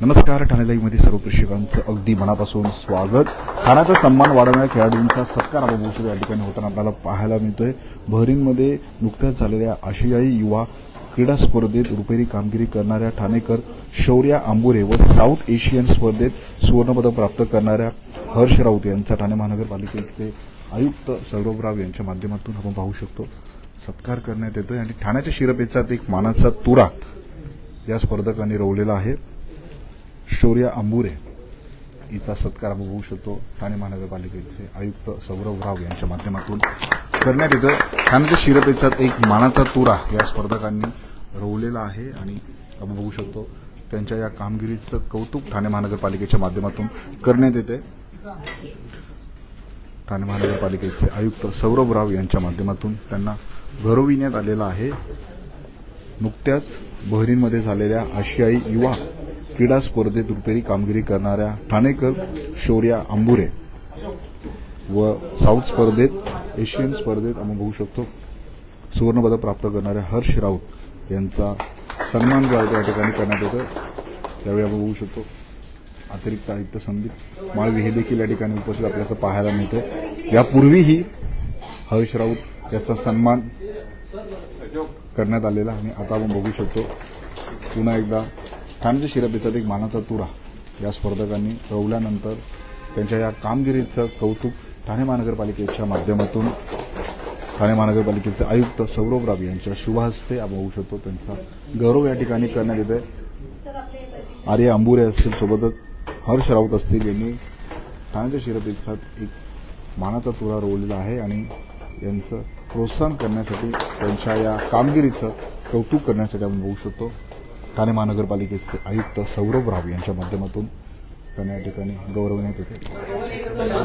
नमस्कार ठाणे लाईव्हमध्ये सर्व प्रेक्षकांचं अगदी मनापासून स्वागत. ठाण्याचा सन्मान वाढवणाऱ्या खेळाडूंचा सत्कार अनुभवशेर या ठिकाणी होताना आपल्याला पाहायला मिळतोय. बहरीनमध्ये नुकत्याच झालेल्या आशियाई युवा क्रीडा स्पर्धेत रुपेरी कामगिरी करणाऱ्या ठाणेकर शौर्या आंबुरे व साऊथ एशियन स्पर्धेत सुवर्णपदक प्राप्त करणाऱ्या हर्ष राऊत यांचा ठाणे महानगरपालिकेचे आयुक्त सौरभराव यांच्या माध्यमातून आपण पाहू शकतो. सत्कार करण्यात येतोय आणि ठाण्याच्या शिरपेचात एक मानाचा तुरा या स्पर्धकांनी रोवलेला आहे. शौर्य आंबुरे हिचा सत्कार आपण होऊ शकतो. ठाणे महानगरपालिकेचे आयुक्त सौरभ राव यांच्या माध्यमातून करण्यात येतं ठाण्याच्या शिरपेचात एक मानाचा तुरा या स्पर्धकांनी रोवलेला आहे आणि आपण बघू शकतो त्यांच्या या कामगिरीचं कौतुक ठाणे महानगरपालिकेच्या माध्यमातून करण्यात येते ठाणे महानगरपालिकेचे आयुक्त सौरभ राव यांच्या माध्यमातून त्यांना घरोविण्यात आलेला आहे. नुकत्याच बहरीनमध्ये झालेल्या आशियाई युवा क्रीडा स्पर्धेत रुपेरी कामगिरी करणाऱ्या ठाणेकर शौर्या आंबुरे व साऊथ स्पर्धेत एशियन स्पर्धेत आपण बघू शकतो सुवर्णपदक प्राप्त करणाऱ्या हर्ष राऊत यांचा सन्मान जो आहे त्या ठिकाणी करण्यात येतो त्यावेळी आपण बघू शकतो अतिरिक्त आयुक्त संदीप माळवी हे देखील या ठिकाणी उपस्थित आपल्याला पाहायला मिळते यापूर्वीही हर्ष राऊत याचा सन्मान करण्यात आलेला आणि आता आपण बघू शकतो पुन्हा एकदा ठाण्याच्या शिरपेचात एक मानाचा तुरा. या स्पर्धकांनी रवल्यानंतर त्यांच्या या कामगिरीचं कौतुक ठाणे महानगरपालिकेच्या माध्यमातून ठाणे महानगरपालिकेचे आयुक्त सौरभ राव यांच्या शुभहस्ते आपण होऊ शकतो. त्यांचा गौरव या ठिकाणी करण्यात येत आहे आर्य अंबुरे असतील सोबतच हर्ष राऊत असतील यांनी ठाण्याच्या शिरपेचात एक मानाचा तुरा रोवलेला आहे आणि यांचं प्रोत्साहन करण्यासाठी त्यांच्या या कामगिरीचं कौतुक करण्यासाठी आपण बघू शकतो. ठाणे महानगरपालिकेचे आयुक्त सौरभ राव यांच्या माध्यमातून त्यांना या ठिकाणी गौरवण्यात येते.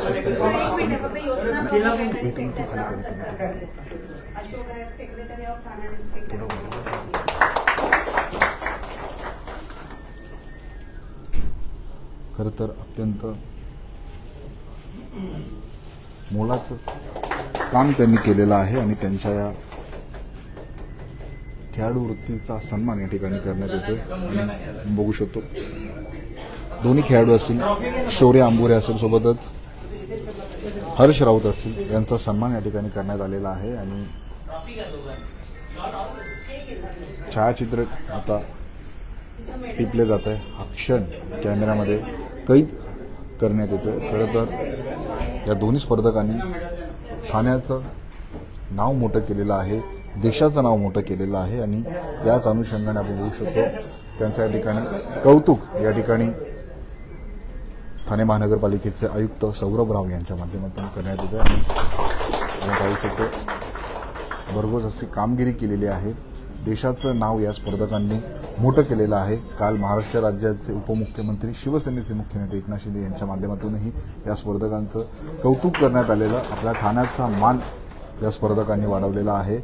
खरं तर अत्यंत मोलाचं काम त्यांनी केलेलं आहे आणि त्यांच्या या खेळाडू वृत्तीचा सन्मान या ठिकाणी करण्यात येतोय. आणि बघू शकतो. दोन्ही खेळाडू असतील शौर्य आंबोरे असेल सोबतच हर्ष राऊत असतील यांचा सन्मान या ठिकाणी करण्यात आलेला आहे. आणि छायाचित्र आता टिपले जात आहे. हा क्षण कॅमेऱ्यामध्ये कैद करण्यात येतोय. खरं तर या दोन्ही स्पर्धकांनी ठाण्याचं नाव मोठं केलेलं आहे. देशाचं नाव मोठं केलेलं आहे आणि याच अनुषंगाने आपण बघू शकतो त्यांचं या ठिकाणी कौतुक. या ठिकाणी ठाणे महानगरपालिकेचे आयुक्त सौरभ राव यांच्या माध्यमातून करण्यात येते आणि आपण पाहू शकतो भरघोस अशी कामगिरी केलेली आहे. देशाचं नाव या स्पर्धकांनी मोठं केलेलं आहे. काल महाराष्ट्र राज्याचे उपमुख्यमंत्री शिवसेनेचे मुख्य नेते एकनाथ शिंदे यांच्या माध्यमातूनही या स्पर्धकांचं कौतुक करण्यात आलेलं आपल्या ठाण्याचा मान या स्पर्धकांनी वाढवलेला आहे.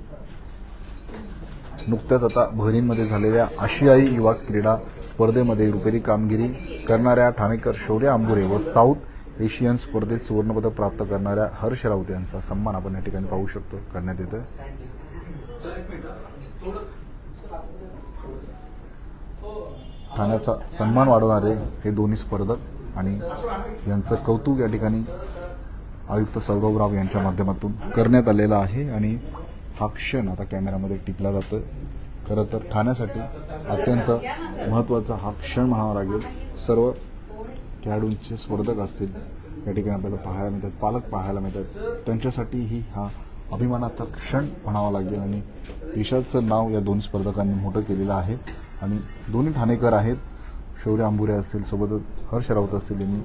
नुकत्याच आता बहरीनमध्ये झालेल्या आशियाई युवा क्रीडा स्पर्धेमध्ये रुपेरी कामगिरी करणाऱ्या ठाणेकर शौर्य आंबुरे व साऊथ एशियन स्पर्धेत सुवर्णपदक प्राप्त करणाऱ्या हर्ष राऊत यांचा सन्मान आपण या ठिकाणी पाहू शकतो. करण्यात येतं ठाण्याचा सन्मान वाढवणारे हे दोन्ही स्पर्धक आणि यांचं कौतुक या ठिकाणी आयुक्त सौरभ राव यांच्या माध्यमातून करण्यात आलेलं आहे आणि हा क्षण आता कॅमेऱ्यामध्ये टिपला जातं खरं तर ठाण्यासाठी अत्यंत महत्त्वाचा हा क्षण म्हणावा लागेल. सर्व खेळाडूंचे स्पर्धक असतील या ठिकाणी आपल्याला पाहायला मिळतात पालक पाहायला मिळतात. त्यांच्यासाठीही हा अभिमानाचा क्षण म्हणावा लागेल आणि देशाचं नाव या दोन स्पर्धकांनी मोठं केलेलं आहे. आणि दोन्ही ठाणेकर आहेत. शौर्य आंबुरे असतील सोबतच हर्ष राऊत असतील यांनी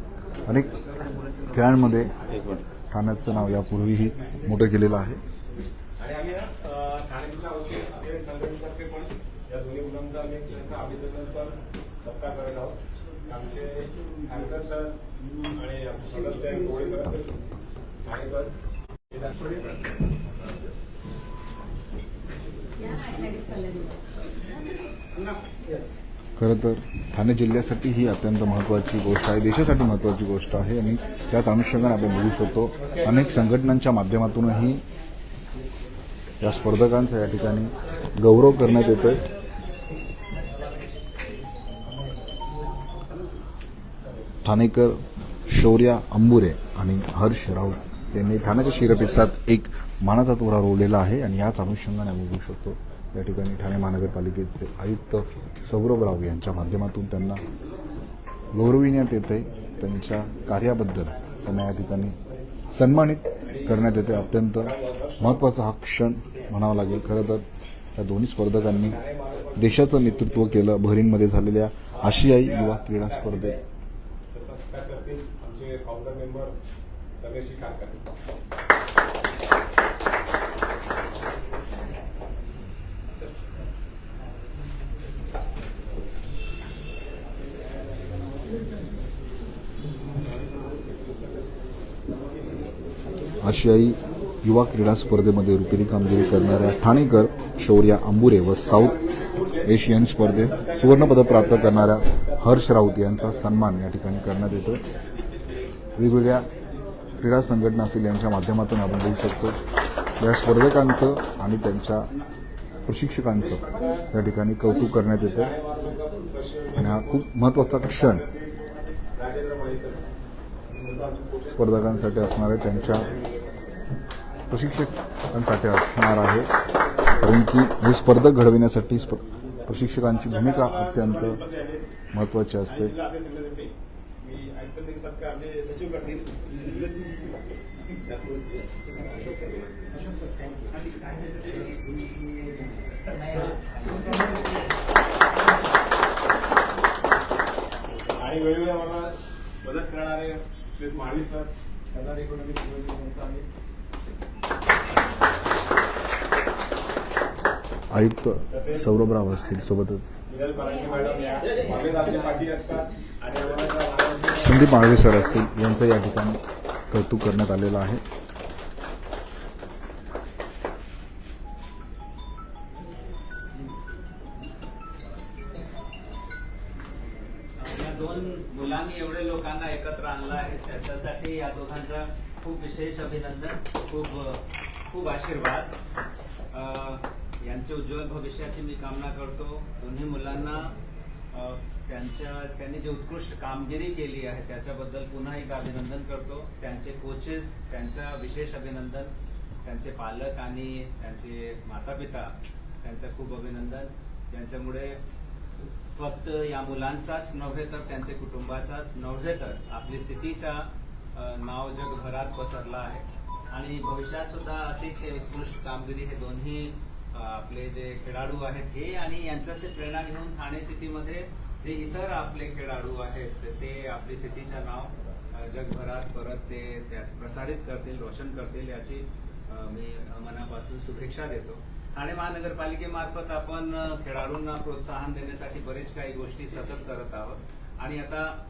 अनेक खेळांमध्ये ठाण्याचं नाव यापूर्वीही मोठं केलेलं आहे आणि आम्ही अ, ठाणे जिल्हा वतीने आमच्या संघटनेतर्फे पण या दोन्ही मुलांचा आम्ही त्यांचा अभिनंदन पण सत्कार करत आहोत आमचे अँकर सर आणि आमचे सदस्य आहेत, गोळे सर ठाणेकर खरं तर ठाणे जिल्ह्यासाठी ही अत्यंत महत्त्वाची गोष्ट आहे. देशासाठी महत्त्वाची गोष्ट आहे आणि त्याच अनुषंगाने आपण बघू शकतो अनेक संघटनांच्या माध्यमातूनही या स्पर्धकांचा या ठिकाणी गौरव करण्यात येतोय. ठाणेकर शौर्या अंबुरे आणि हर्ष राऊत यांनी ठाण्याच्या शिरपेचात एक मानाचा तोरा रोवलेला आहे आणि याच अनुषंगाने आम्ही बघू शकतो. या ठिकाणी ठाणे महानगरपालिकेचे आयुक्त सौरभ राव यांच्या माध्यमातून त्यांना गौरविण्यात येते त्यांच्या कार्याबद्दल त्यांना या ठिकाणी सन्मानित करण्यात येते. अत्यंत महत्त्वाचा हा क्षण म्हणावा लागेल. खरं तर या दोन्ही स्पर्धकांनी देशाचं नेतृत्व केलं. बहरीनमध्ये झालेल्या आशियाई युवा क्रीडा स्पर्धेत त्याचा सत्कार करतील आमचे फाउंडर मेंबर रमेश खारकर आशियाई युवा क्रीडा स्पर्धेमध्ये रुपेरी कामगिरी करणाऱ्या ठाणेकर शौर्या आंबुरे व साऊथ एशियन स्पर्धेत सुवर्णपदक प्राप्त करणाऱ्या हर्ष राऊत यांचा सन्मान या ठिकाणी करण्यात येतो वेगवेगळ्या क्रीडा संघटना असतील यांच्या माध्यमातून आपण देऊ शकतो. या स्पर्धकांचं आणि त्यांच्या प्रशिक्षकांचं या ठिकाणी कौतुक करण्यात येतं आणि हा खूप महत्त्वाचा क्षण स्पर्धकांसाठी असणार आहे. त्यांच्या प्रशिक्षकांसाठी असणार आहे. कारण की हे स्पर्धक घडविण्यासाठी स्प प्रशिक्षकांची भूमिका अत्यंत महत्त्वाची असते. सत्कार आपले सचिव करतील. आणि वेळोवेळी आम्हाला मदत करणारे श्री महावी सर त्यांना देखील आम्ही आयुक्त सौरभराव असतील सोबतच. पाठी असतात आणि संदीप माळवे सर असतील यांचं या ठिकाणी कौतुक करण्यात आलेलं आहे. या दोन मुलांनी एवढे लोकांना एकत्र आणलं आहे त्याच्यासाठी या दोघांचं खूप विशेष अभिनंदन खूप खूप आशीर्वाद. यांचे उज्ज्वल भविष्याची मी कामना करतो. दोन्ही मुलांना त्यांच्या त्यांनी जी उत्कृष्ट कामगिरी केली आहे त्याच्याबद्दल पुन्हा एक अभिनंदन करतो. त्यांचे कोचेस त्यांच्या विशेष अभिनंदन त्यांचे पालक आणि त्यांचे माता पिता त्यांचं खूप अभिनंदन. त्यांच्यामुळे फक्त या मुलांचाच नव्हे तर त्यांचे कुटुंबाचाच नव्हे तर आपली सिटीच्या नाव जगभरात पसरलं आहे. आणि भविष्यात सुद्धा अशीच हे उत्कृष्ट कामगिरी हे दोन्ही आपले जे खेळाडू आहेत हे आणि यांच्याशी प्रेरणा घेऊन ठाणे सिटीमध्ये जे इतर आपले खेळाडू आहेत ते आपली सिटीचं नाव जगभरात परत ते प्रसारित करतील रोशन करतील याची मी मनापासून शुभेच्छा देतो. ठाणे महानगरपालिकेमार्फत आपण खेळाडूंना प्रोत्साहन देण्यासाठी बरेच काही गोष्टी सतत करत आहोत. आणि आता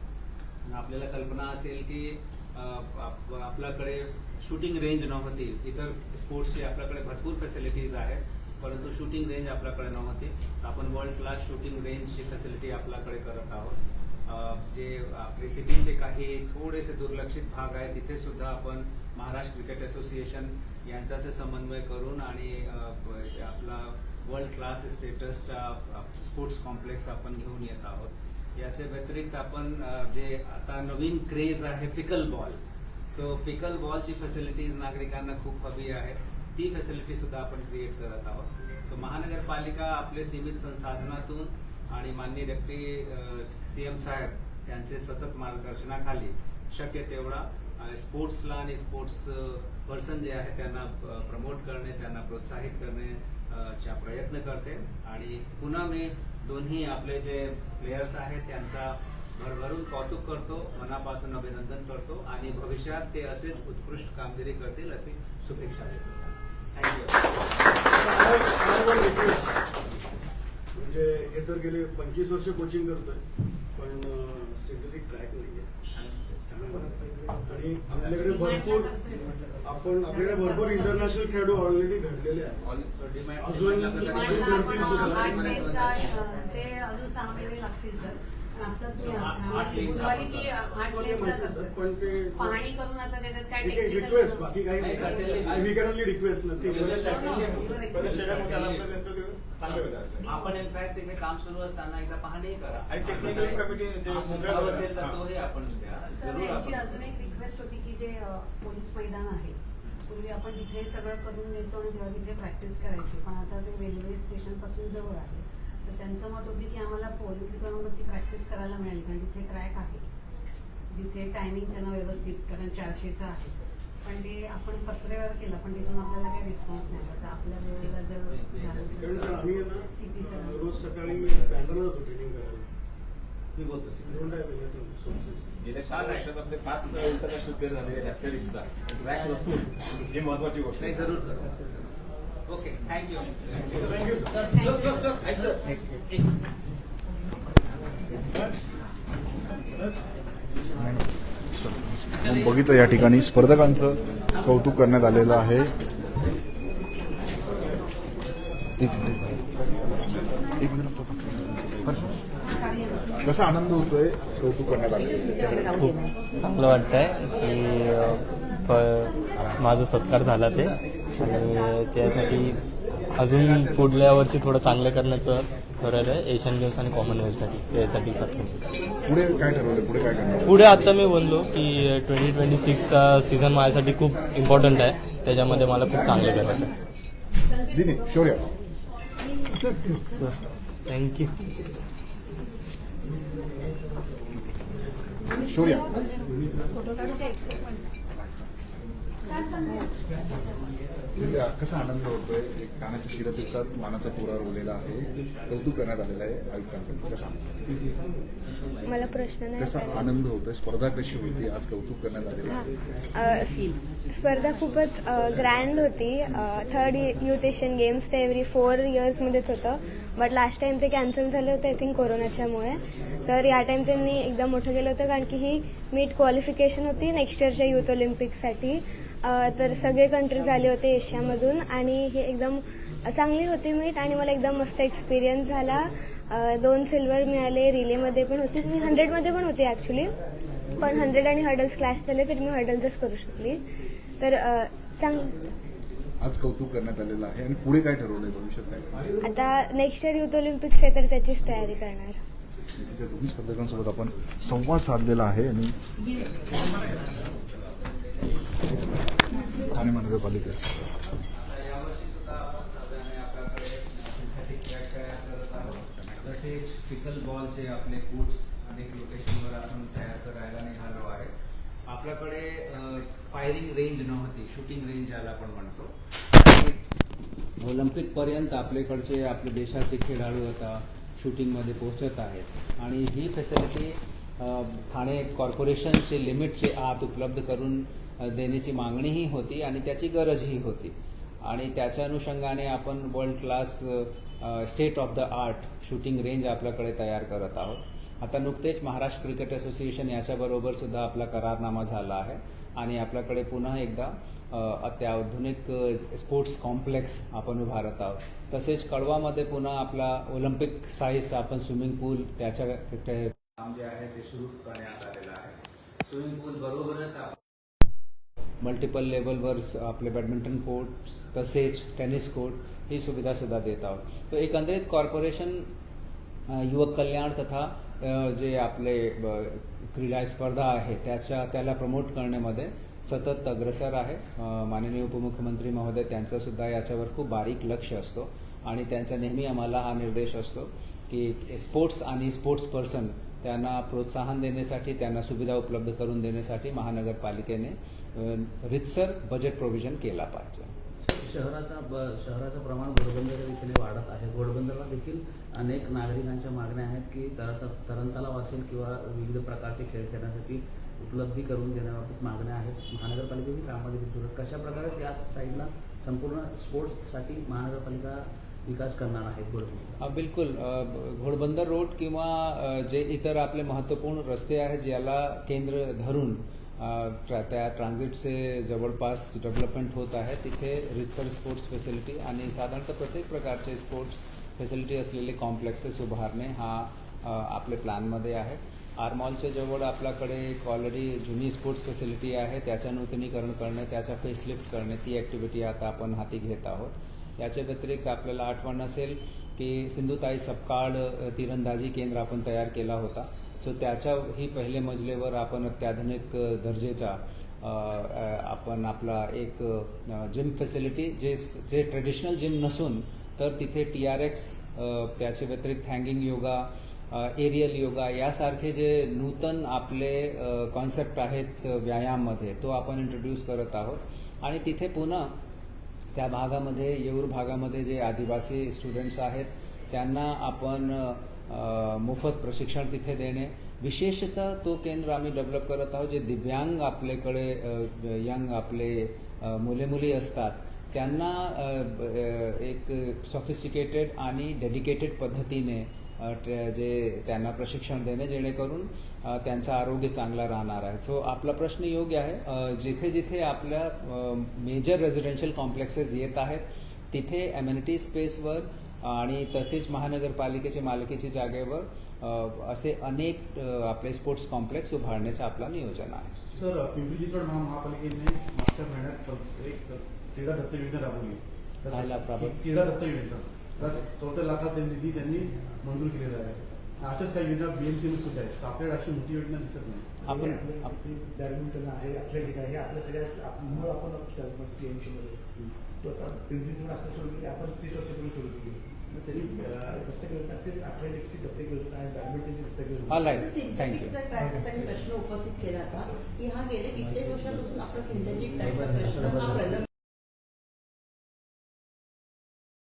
आपल्याला कल्पना असेल की आप- आपल्याकडे शूटिंग रेंज नव्हती इतर स्पोर्ट्सची आपल्याकडे भरपूर फॅसिलिटीज आहेत. परंतु शूटिंग रेंज आपल्याकडे नव्हती. आपण वर्ल्ड क्लास शूटिंग रेंजची फॅसिलिटी आपल्याकडे करत आहोत. जे आपली सिटीचे काही थोडेसे दुर्लक्षित भाग आहेत तिथे सुद्धा आपण महाराष्ट्र क्रिकेट असोसिएशन यांचाचे समन्वय करून आणि आपला वर्ल्ड क्लास स्टेटसचा स्पोर्ट्स कॉम्प्लेक्स आपण घेऊन येत आहोत. याच्या व्यतिरिक्त आपण जे आता नवीन क्रेज आहे पिकल बॉल सो पिकल बॉलची फॅसिलिटीज नागरिकांना खूप हवी आहे. ती फॅसिलिटी सुद्धा आपण क्रिएट करत आहोत. तर महानगरपालिका आपले सीमित संसाधनातून आणि माननीय डेप्टी सीएम साहेब त्यांचे सतत मार्गदर्शनाखाली शक्य तेवढा स्पोर्ट्सला आणि स्पोर्ट्स पर्सन जे आहे त्यांना प्रमोट करणे त्यांना प्रोत्साहित करणे चा प्रयत्न करते. आणि पुन्हा मी दोन्ही आपले जे प्लेयर्स आहेत त्यांचा भरभरून कौतुक करतो मनापासून अभिनंदन करतो आणि भविष्यात ते असेच उत्कृष्ट कामगिरी करतील अशी शुभेच्छा देतो. म्हणजे हे तर गेले पंचवीस वर्ष कोचिंग करतोय पण सिंथेटिक ट्रॅक नाहीये. आणि आपल्याकडे भरपूर आपण आपल्याकडे भरपूर इंटरनॅशनल खेळाडू ऑलरेडी घडलेले आहेत. अजून- ते अजून सहा महिने लागतील सर ती ते ते पाहणी करून आता त्याच्यात काय टेक्निकल रिक्वेस्ट बाकी काही नाही, certainly. नाही. वी कॅन ओनली रिक्वेस्ट ना ते Well, request. certainly. आहे. पहिले स्टेडियममध्ये आल्यानंतर त्याचं ते चांगलं होतं आपण इनफॅक्ट तिथे काम सुरू असताना एकदा पाहणी करा. आणि हा, सगळं सुधार असेल तर हा. तोही आपण अजून एक रिक्वेस्ट होती की जे पोलीस मैदान आहे. पूर्वी आपण तिथे सगळं करून द्यायचो आणि तेव्हा तिथे प्रॅक्टिस करायची. पण आता ते रेल्वे स्टेशनपासून जवळ आहे. तर त्यांचं मत होते की आम्हाला पोलीस ग्राउंडवरती प्रॅक्टिस करायला मिळेल कारण तिथे ट्रॅक आहे. जिथे टायमिंग त्यांना व्यवस्थित कारण चारशेचं आहे. पण ते आपण पत्रेवर केलं पण तिथून आपल्याला काही रिस्पॉन्स नाही आला. तर आपल्या वेळेला जर सीपी सर. रोज सकाळी बँडरला ट्रेनिंग करायला. मी बोलतो. गेल्या चार वर्षात पाच इंटरनॅशनल प्लेअर झालेले त्यातल्या दिसतात ट्रॅक नसून. ही महत्वाची गोष्ट नाही जरूर करू. ओके थँक्यू बघितलं या ठिकाणी स्पर्धकांचं कौतुक करण्यात आलेलं आहे. एक मिनिट कसा आनंद होतोय कौतुक करण्यात आलं खूप चांगलं वाटतंय की माझा सत्कार झाला ते. आणि त्यासाठी अजून पुढल्या वर्षी थोडं चांगलं करण्याचं ठरवलं आहे एशियन गेम्स आणि कॉमनवेल्थसाठी त्यासाठी पुढे काय ठरवलं पुढे काय करणार? पुढे आता मी बोललो की ट्वेंटी ट्वेंटी सिक्सचा सीझन माझ्यासाठी खूप इम्पॉर्टंट आहे. त्याच्यामध्ये मला खूप चांगलं करायचं आहे. दिदी शौर्य. सर थँक्यू शौर्य. कसा आनंद होतोय एक कानाच्या शिरपेक्षात मानाचा तुरा रोवलेला आहे. कौतुक करण्यात आलेलं आहे. आयुक्तांकडून कसा मला प्रश्न नाही कसा. आनंद होतोय स्पर्धा कशी होती आज कौतुक करण्यात आलेलं स्पर्धा खूपच ग्रँड होती. थर्ड युथ एशियन गेम्स ते एव्हरी फोर इयर्समध्येच होतं. बट लास्ट टाइम ते कॅन्सल झालं होतं आय थिंक कोरोनाच्यामुळे तर या टाइम त्यांनी एकदम मोठं केलं होतं कारण की ही मीट क्वालिफिकेशन होती नेक्स्ट इयरच्या युथ ऑलिम्पिकसाठी तर सगळे कंट्रीज आले होते एशियामधून आणि हे एकदम चांगली होती मीट आणि मला एकदम मस्त एक्सपिरियन्स झाला. दोन सिल्वर मिळाले रिलेमध्ये पण होती. मी हंड्रेडमध्ये पण होती ॲक्च्युली पण हंड्रेड आणि हर्डल्स क्लॅश झाले तरी मी हर्डल्सच करू शकली. तर चांग आज कौतुक करण्यात आलेलं आहे आणि पुढे काय ठरवलंय भविष्यात काय? आता नेक्स्ट इयर युथ ऑलिम्पिक्स आहे तर त्याचीच तयारी करणार. दोन्ही स्पर्धकांसोबत आपण संवाद साधलेला आहे आणि ठाणे महानगरपालिकेचा यावर्षी सुद्धा नव्याने आपल्याकडे सिंथेटिक ट्रॅक तयार करत आहोत तसेच पिकल बॉलचे आपले बूट्स अनेक लोकेशनवर आपण तयार करायला निघालो आहे. आपल्याकडे फायरिंग रेंज नव्हती शूटिंग रेंज ज्याला आपण म्हणतो. ऑलिम्पिक पर्यंत आपल्याकडचे आपले देशाचे खेळाडू आता शूटिंगमध्ये पोहोचत आहेत. आणि ही फॅसिलिटी ठाणे कॉर्पोरेशनचे लिमिटचे आत उपलब्ध करून देण्याची मागणीही होती आणि त्याची गरजही होती. आणि त्याच्या अनुषंगाने आपण world class state of the art shooting range आपल्याकडे तयार करत आहोत. आता नुकतेच महाराष्ट्र क्रिकेट असोसिएशन याच्याबरोबर सुद्धा आपला करारनामा झाला आहे आणि आपल्याकडे पुन्हा एकदा अत्याधुनिक स्पोर्ट्स कॉम्प्लेक्स आपण उभारत आहोत. तसेच कळवामध्ये पुन्हा आपला ऑलिम्पिक साईज आपण स्विमिंग पूल त्याच्या काम जे आहे ते सुरू करण्यात आलेलं आहे. स्विमिंग पूल बरोबरच आपण मल्टिपल लेवलवर आपले बॅडमिंटन कोर्ट्स तसेच टेनिस कोर्ट ही सुविधासुद्धा देत आहोत. तर एकंदरीत कॉर्पोरेशन युवक कल्याण तथा जे आपले ब, क्रीडा स्पर्धा आहे त्याच्या त्याला प्रमोट करण्यामध्ये सतत अग्रसर आहे. माननीय उपमुख्यमंत्री महोदय त्यांचंसुद्धा याच्यावर खूप बारीक लक्ष असतो. आणि त्यांचा नेहमी आम्हाला हा निर्देश असतो की स्पोर्ट्स आणि स्पोर्ट्स पर्सन त्यांना प्रोत्साहन देण्यासाठी त्यांना सुविधा उपलब्ध करून देण्यासाठी महानगरपालिकेने रितसर बजेट प्रोव्हिजन केला पाहिजे. शहराचा ब- शहराचं प्रमाण घोडबंदरच्या दिशेने वाढत आहे. घोडबंदरला देखील अनेक नागरिकांच्या मागण्या आहेत की तर तरणतलाव असेल किंवा विविध प्रकारचे खेळ खेळण्यासाठी उपलब्धी करून देण्याबाबत मागण्या आहेत. महानगरपालिकेची कामामध्ये कशा प्रकारे त्या साईडला संपूर्ण स्पोर्ट्ससाठी महानगरपालिका विकास करणार आहे घोडबंदर. बिलकुल. घोडबंदर रोड किंवा जे इतर आपले महत्त्वपूर्ण रस्ते आहेत ज्याला केंद्र धरून त्या ट्रान्झिटचे जवळपास डेव्हलपमेंट होत आहे तिथे रितसर स्पोर्ट्स फॅसिलिटी आणि साधारणतः प्रत्येक प्रकारचे स्पोर्ट्स फॅसिलिटी असलेले कॉम्प्लेक्सेस उभारणे हा आपल्या आपले प्लॅनमध्ये आहे. आरमॉलच्या जवळ आपल्याकडे एक ऑलरेडी जुनी स्पोर्ट्स फॅसिलिटी आहे त्याचं नूतनीकरण करणे त्याच्या फेसलिफ्ट करणे ती ॲक्टिव्हिटी आता आपण हाती घेत आहोत. याच्या व्यतिरिक्त आपल्याला आठवण असेल की सिंधुताई सपकाळ तिरंदाजी केंद्र आपण तयार केला होता. सो त्याच्याही पहिले मजलेवर आपण अत्याधुनिक दर्जेचा आपण आपला एक जिम फॅसिलिटी जे जे ट्रेडिशनल जिम नसून तर तिथे टी आर एक्स त्याच्या व्यतिरिक्त हँगिंग योगा एरियल योगा यासारखे जे नूतन आपले कॉन्सेप्ट आहेत व्यायाममध्ये तो आपण इंट्रोड्यूस करत आहोत. आणि तिथे पुन्हा त्या भागामध्ये येऊर भागामध्ये जे आदिवासी स्टुडंट्स आहेत त्यांना आपण मोफत प्रशिक्षण तिथे देणे. विशेषतः तो केंद्र आम्ही डेव्हलप करत आहोत जे दिव्यांग आपल्याकडे यंग आपले मुले मुली असतात त्यांना एक सॉफिस्टिकेटेड आणि डेडिकेटेड पद्धतीने जे त्यांना प्रशिक्षण देणे जेणेकरून त्यांचं आरोग्य चांगला राहणार आहे. सो आपला प्रश्न योग्य आहे. जिथे जिथे आपल्या मेजर रेसिडेन्शियल कॉम्प्लेक्सेस येत आहेत तिथे एम्युनिटी स्पेसवर आणि तसेच महानगरपालिकेच्या मालकीच्या जागेवर असे अनेक आपले स्पोर्ट्स कॉम्प्लेक्स उभारण्याचं आपलं नियोजन आहे. सर पिंपरी चिंचवड महापालिकेने मागच्या महिन्यात एक क्रीडा दत्त योजना राबवली? क्रीडा दत्त योजना चौथ्या लाखात निधी त्यांनी मंजूर केलेला आहे. अशाच काही योजना बीएमसी सुद्धा आहेत. तर आपल्याकडे अशी मोठी योजना दिसत नाही. आपण आमची बॅडमिंटन आहे आहे हे आपल्या सगळ्या आप- मूळ आपण टीएमसी मध्ये. आपण तीस वर्षापूर्वी सुरू केली अं, प्रत्येक योजना तेच अथलेटिक्सची प्रत्येक योजना आहे बॅडमिंटनची योजना प्रश्न उपस्थित केला होता की हा गेल्या कित्येक वर्षापासून आपला सिंथेटिक प्रश्न